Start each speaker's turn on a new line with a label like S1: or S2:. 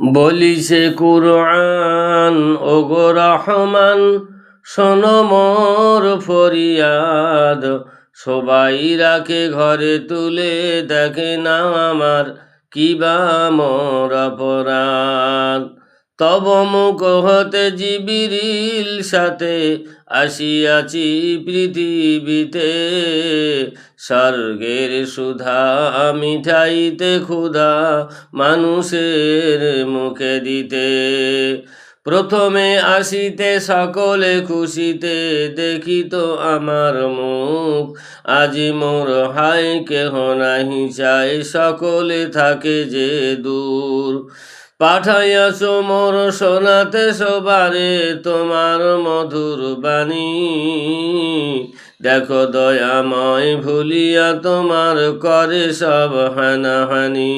S1: বলিছে কুরআন ও গো রহমান সোনমর মোর ফরিয়াদ। সবাই রাখে ঘরে তুলে দেখে না আমার কিবা মোর অপরাধ। তব মুখ হতে জিবিরিল সাথে আসিয়াছি পৃথিবীতে। স্বর্গের সুধা মিঠাইতে ক্ষুধা মানুষের মুখে দিতে। প্রথমে আসিতে সকলে খুশিতে দেখিত আমার মুখ। আজি মোর হাই কেহ নাহি চাই সকলে থাকে যে দূর। পাঠাইয়াছ মোর সোনাতে সবারে তোমার মধুর বাণী। দেখো দয়াময় ভুলিয়া তোমার করে সব হানাহানি।